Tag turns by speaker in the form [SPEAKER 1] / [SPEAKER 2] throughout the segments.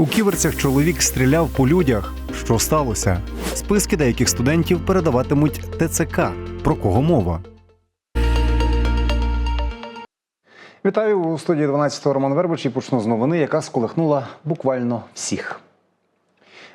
[SPEAKER 1] У ківерцях чоловік стріляв по людях. Що сталося? Списки деяких студентів передаватимуть ТЦК. Про кого мова? Вітаю у студії 12 Роман Вербич і почну з новини, яка сколихнула буквально всіх.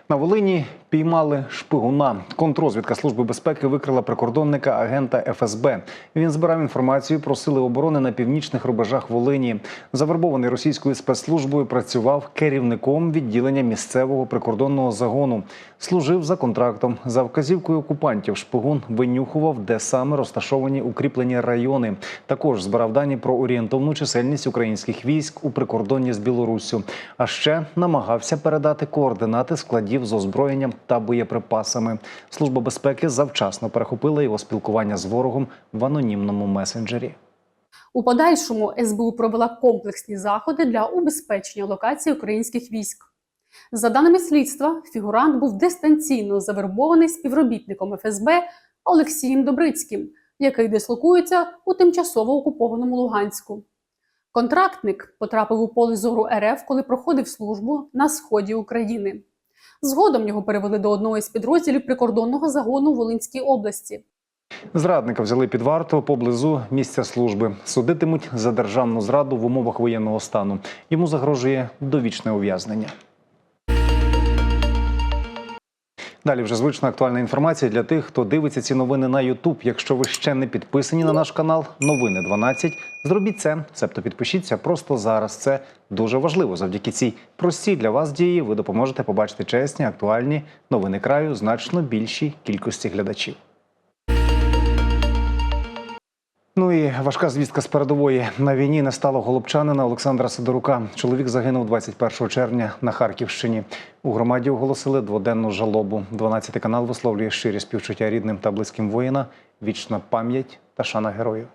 [SPEAKER 1] На Волині піймали шпигуна. Контрозвідка Служби безпеки викрила прикордонника агента ФСБ. Він збирав інформацію про сили оборони на північних рубежах Волині. Завербований російською спецслужбою працював керівником відділення місцевого прикордонного загону. Служив за контрактом. За вказівкою окупантів шпигун винюхував, де саме розташовані укріплені райони. Також збирав дані про орієнтовну чисельність українських військ у прикордонні з Білоруссю. А ще намагався передати координати складів з озброєнням та боєприпасами. Служба безпеки завчасно перехопила його спілкування з ворогом в анонімному месенджері.
[SPEAKER 2] У подальшому СБУ провела комплексні заходи для убезпечення локацій українських військ. За даними слідства, фігурант був дистанційно завербований співробітником ФСБ Олексієм Добрицьким, який дислокується у тимчасово окупованому Луганську. Контрактник потрапив у поле зору РФ, коли проходив службу на сході України. Згодом його перевели до одного із підрозділів прикордонного загону Волинській області.
[SPEAKER 1] Зрадника взяли під варту поблизу місця служби. Судитимуть за державну зраду в умовах воєнного стану. Йому загрожує довічне ув'язнення. Далі вже звична актуальна інформація для тих, хто дивиться ці новини на Ютуб. Якщо ви ще не підписані на наш канал Новини 12, зробіть це, себто підпишіться просто зараз. Це дуже важливо. Завдяки цій простій для вас дії ви допоможете побачити чесні, актуальні новини краю значно більшій кількості глядачів. Ну і важка звістка з передової на війні не стало голубчанина Олександра Сидорука. Чоловік загинув 21 червня на Харківщині. У громаді оголосили дводенну жалобу. 12 канал висловлює щирі співчуття рідним та близьким воїна, вічна пам'ять та шана героїв.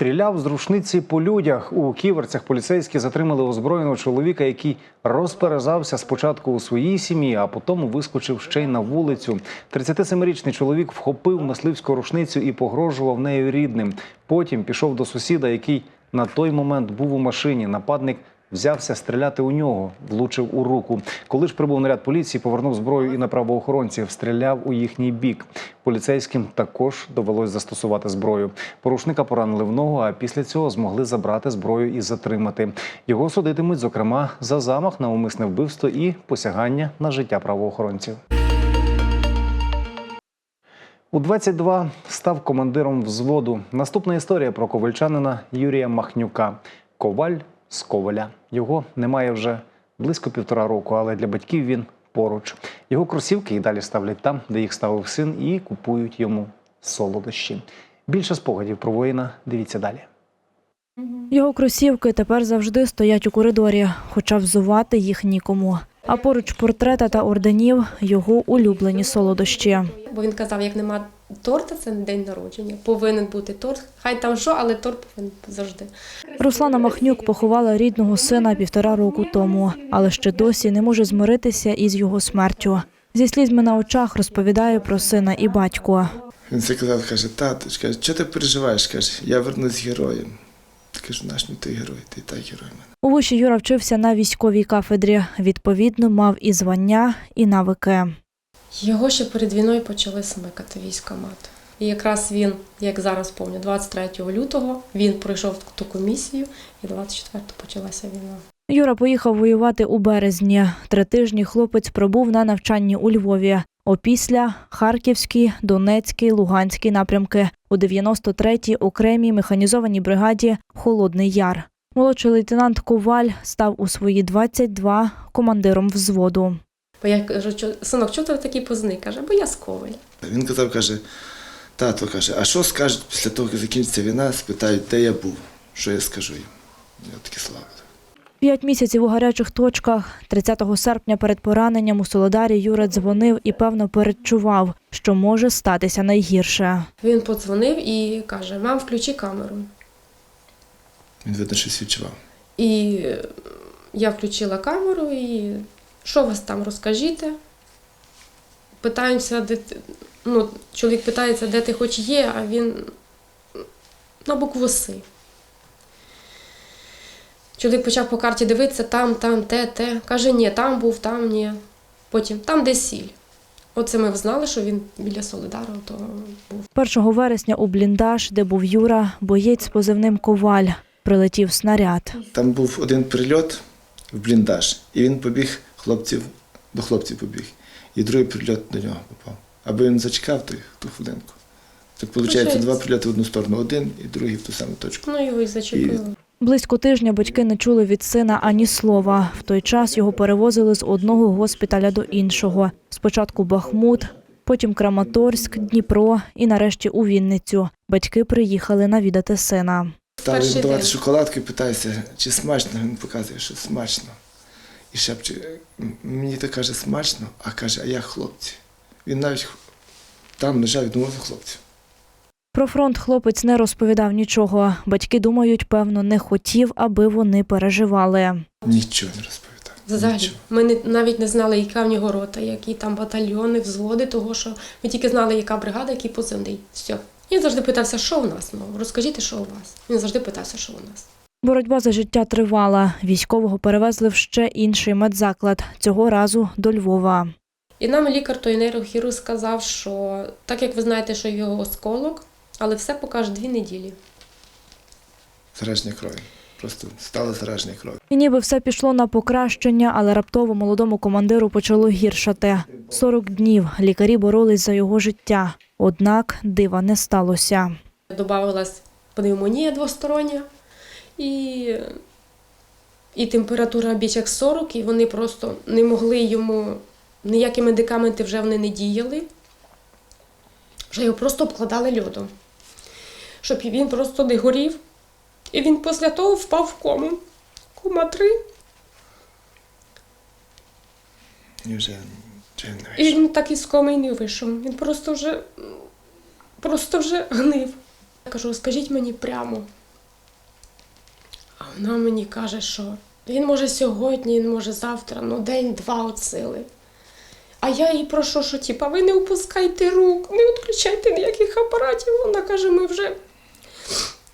[SPEAKER 1] Стріляв з рушниці по людях. У ківерцях поліцейські затримали озброєного чоловіка, який розперезався спочатку у своїй сім'ї, а потім вискочив ще й на вулицю. 37-річний чоловік вхопив мисливську рушницю і погрожував нею рідним. Потім пішов до сусіда, який на той момент був у машині. Нападник взявся стріляти у нього, влучив у руку. Коли ж прибув наряд поліції, повернув зброю і на правоохоронців, стріляв у їхній бік. Поліцейським також довелось застосувати зброю. Порушника поранили в ногу, а після цього змогли забрати зброю і затримати. Його судитимуть, зокрема, за замах на умисне вбивство і посягання на життя правоохоронців. У 22 став командиром взводу. Наступна історія про ковальчанина Юрія Махнюка. Коваль з Коваля. Його немає вже близько півтора року, але для батьків він поруч. Його кросівки і далі ставлять там, де їх ставив син, і купують йому солодощі. Більше спогадів про воїна дивіться далі.
[SPEAKER 3] Його кросівки тепер завжди стоять у коридорі, хоча взувати їх нікому. А поруч портрета та орденів його улюблені солодощі.
[SPEAKER 4] Бо він казав, як нема торта, це не день народження. Повинен бути торт. Хай там що, але торт повинен завжди.
[SPEAKER 3] Руслана Махнюк поховала рідного сина півтора року тому, але ще досі не може змиритися із його смертю. Зі слізьми на очах розповідає про сина і батько.
[SPEAKER 5] Він це казав, каже, тато, каже, що ти переживаєш? каже, я вернусь героєм. Кажу, наш мій ти герой, ти і так герой мене.
[SPEAKER 3] У виші Юра вчився на військовій кафедрі. Відповідно, мав і звання, і навики.
[SPEAKER 4] Його ще перед війною почали смикати військомат. І якраз він, як зараз пам'ятаю, 23 лютого він пройшов ту комісію, і 24 почалася війна.
[SPEAKER 3] Юра поїхав воювати у березні. Три тижні хлопець пробув на навчанні у Львові. Опісля Харківський, Донецький, Луганський напрямки у 93-й окремій механізованій бригаді Холодний Яр. Молодший лейтенант Коваль став у свої 22 командиром взводу.
[SPEAKER 4] Бо я кажу, синок, чого ти такий позний? Каже, бо я з Коваля.
[SPEAKER 5] Він казав, каже, тато каже, а що скажуть після того, як закінчиться війна, спитають, де я був, що я скажу їм. Я такі слава.
[SPEAKER 3] П'ять місяців у гарячих точках. 30 серпня перед пораненням у Солодарі Юра дзвонив і певно передчував, що може статися найгірше.
[SPEAKER 4] Він подзвонив і каже: Мам, включи камеру.
[SPEAKER 5] Він видно, щось відчував.
[SPEAKER 4] І я включила камеру і що вас там розкажіть? Питаємося, де ти- ну, чоловік питається, де ти хоч є, а він на букву С. Чоловік почав по карті дивитися, там, там, те, те. Каже, ні, там був, там, ні. Потім там, де сіль. Оце ми знали, що він біля Солидару то був.
[SPEAKER 3] 1 вересня у бліндаж, де був Юра, боєць з позивним Коваль. Прилетів снаряд.
[SPEAKER 5] Там був один прильот в бліндаж, і він побіг хлопців, до хлопців побіг. І другий прильот до нього попав. Аби він зачекав той, ту хвилинку. Так виходить,
[SPEAKER 4] Получається.
[SPEAKER 5] два прильоти в одну сторону, один і другий в ту саму точку.
[SPEAKER 4] Ну його і зачепило.
[SPEAKER 3] Близько тижня батьки не чули від сина ані слова. В той час його перевозили з одного госпіталя до іншого. Спочатку Бахмут, потім Краматорськ, Дніпро і нарешті у Вінницю. Батьки приїхали навідати сина.
[SPEAKER 5] Їм давати
[SPEAKER 4] день.
[SPEAKER 5] шоколадку питаюся, чи смачно. Він показує, що смачно. І шепче, мені то каже смачно, а каже, а я хлопці. Він навіть там лежав і думав за хлопців.
[SPEAKER 3] Про фронт хлопець не розповідав нічого. Батьки думають, певно, не хотів, аби вони переживали.
[SPEAKER 5] Нічого не розповідав.
[SPEAKER 4] Взагалі,
[SPEAKER 5] Нічого.
[SPEAKER 4] ми не, навіть не знали, яка в нього рота, які там батальйони, взводи, того що ми тільки знали, яка бригада, який позивний. Все. Він завжди питався, що в нас. Ну, розкажіть, що у вас. Він завжди питався, що у нас.
[SPEAKER 3] Боротьба за життя тривала. Військового перевезли в ще інший медзаклад, цього разу до Львова.
[SPEAKER 4] І нам лікар той нейрохірург сказав, що так як ви знаєте, що його осколок, але все покаже дві неділі.
[SPEAKER 5] Зараження крові. Просто стало зараження крові.
[SPEAKER 3] І ніби все пішло на покращення, але раптово молодому командиру почало гіршати. 40 днів лікарі боролись за його життя. Однак дива не сталося.
[SPEAKER 4] Добавилась пневмонія двостороння і, і температура більш як 40, і вони просто не могли йому, ніякі медикаменти вже вони не діяли. Вже його просто обкладали льодом, щоб він просто не горів. І він після того впав в кому. Кома 3.
[SPEAKER 5] І вже, вже не
[SPEAKER 4] І він так із коми не вийшов. Він просто вже, просто вже гнив. Я кажу, скажіть мені прямо. Вона мені каже, що він може сьогодні, він може завтра, ну день-два от сили. А я їй прошу, що типа, ви не опускайте рук, не відключайте ніяких апаратів. Вона каже, ми вже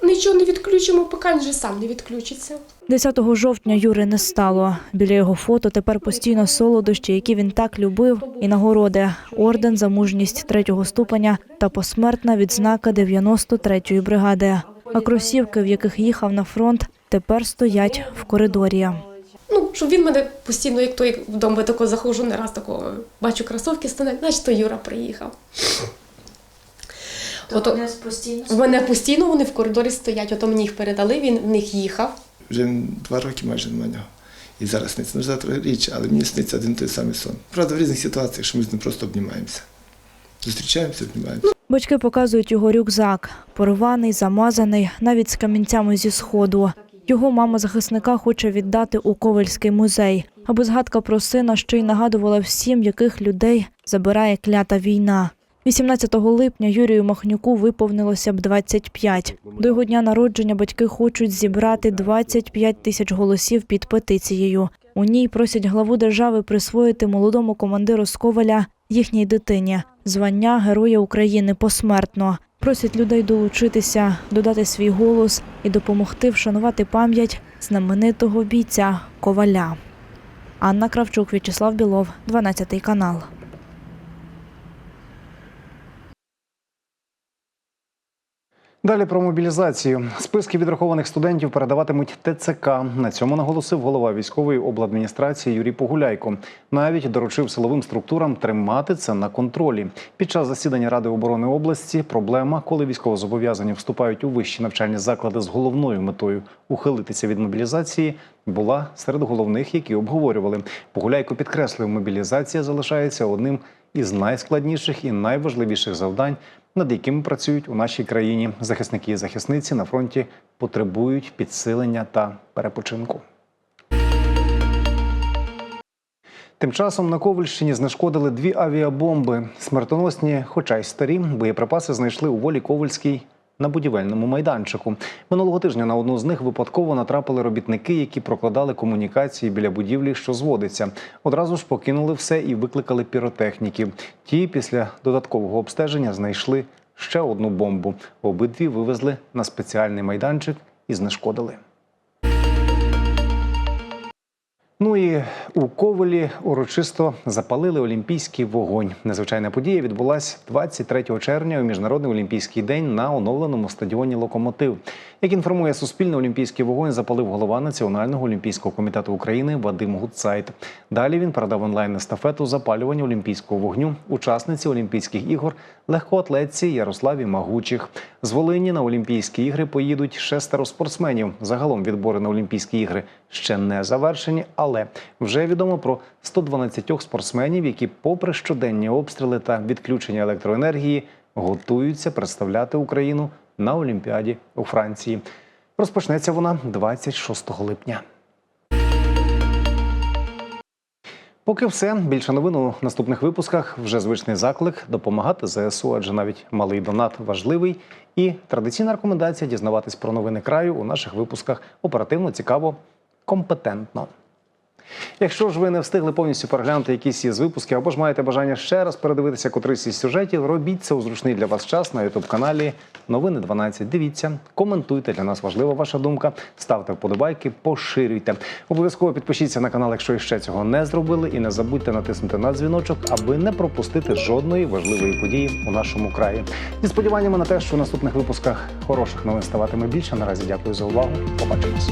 [SPEAKER 4] нічого не відключимо, поки він вже сам не відключиться.
[SPEAKER 3] 10 жовтня Юри не стало. Біля його фото тепер постійно солодощі, які він так любив, і нагороди орден за мужність третього ступеня та посмертна відзнака 93-ї бригади. А кросівки, в яких їхав на фронт, тепер стоять в коридорі.
[SPEAKER 4] Ну, щоб він мене постійно, як той вдома тако заходжу, не раз такого бачу кросовки стоять, значить, то Юра приїхав. Ото, в мене постійно вони в коридорі стоять, ото мені їх передали, він в них їхав.
[SPEAKER 5] Вже два роки майже немає нього. І зараз сниться. Ну, завтра річ, але мені сниться один той самий сон. Правда, в різних ситуаціях, що ми з ним просто обнімаємося. Зустрічаємося, обнімаємося.
[SPEAKER 3] Батьки показують його рюкзак, порваний, замазаний, навіть з камінцями зі сходу. Його мама захисника хоче віддати у Ковальський музей, аби згадка про сина ще й нагадувала всім, яких людей забирає клята війна. 18 липня Юрію Махнюку виповнилося б 25. До його дня народження батьки хочуть зібрати 25 тисяч голосів під петицією. У ній просять главу держави присвоїти молодому командиру з Коваля їхній дитині звання Героя України посмертно. Просять людей долучитися, додати свій голос і допомогти вшанувати пам'ять знаменитого бійця Коваля. Анна Кравчук, В'ячеслав Білов, 12 канал.
[SPEAKER 1] Далі про мобілізацію. Списки відрахованих студентів передаватимуть ТЦК. На цьому наголосив голова військової обладміністрації Юрій Погуляйко. Навіть доручив силовим структурам тримати це на контролі. Під час засідання Ради оборони області проблема, коли військовозобов'язані вступають у вищі навчальні заклади з головною метою ухилитися від мобілізації, була серед головних, які обговорювали. Погуляйко підкреслив, мобілізація залишається одним із найскладніших і найважливіших завдань, над якими працюють у нашій країні. Захисники і захисниці на фронті потребують підсилення та перепочинку. Тим часом на Ковальщині знешкодили дві авіабомби. Смертоносні, хоча й старі, боєприпаси знайшли у волі Ковальській на будівельному майданчику. Минулого тижня на одну з них випадково натрапили робітники, які прокладали комунікації біля будівлі, що зводиться. Одразу ж покинули все і викликали піротехніків. Ті після додаткового обстеження знайшли ще одну бомбу. Обидві вивезли на спеціальний майданчик і знешкодили. Ну і у Ковелі урочисто запалили олімпійський вогонь. Незвичайна подія відбулася 23 червня у міжнародний олімпійський день на оновленому стадіоні Локомотив. Як інформує Суспільне, олімпійський вогонь запалив голова Національного олімпійського комітету України Вадим Гудцайт. Далі він передав онлайн естафету запалювання олімпійського вогню учасниці Олімпійських ігор легкоатлетці Ярославі Магучих. З Волині на Олімпійські ігри поїдуть шестеро спортсменів. Загалом відбори на Олімпійські ігри ще не завершені, але вже відомо про 112 спортсменів, які, попри щоденні обстріли та відключення електроенергії, готуються представляти Україну на Олімпіаді у Франції. Розпочнеться вона 26 липня. Поки все більше новин у наступних випусках. Вже звичний заклик допомагати ЗСУ, адже навіть малий донат важливий. І традиційна рекомендація дізнаватись про новини краю у наших випусках оперативно, цікаво, компетентно. Якщо ж ви не встигли повністю переглянути якісь із випусків, або ж маєте бажання ще раз передивитися котрийсь із сюжетів, робіть це у зручний для вас час на youtube каналі Новини 12. Дивіться, коментуйте. Для нас важлива ваша думка. Ставте вподобайки, поширюйте. Обов'язково підпишіться на канал, якщо ще цього не зробили, і не забудьте натиснути на дзвіночок, аби не пропустити жодної важливої події у нашому краї. Зі сподіваннями на те, що в наступних випусках хороших новин ставатиме більше. Наразі дякую за увагу. Побачимось.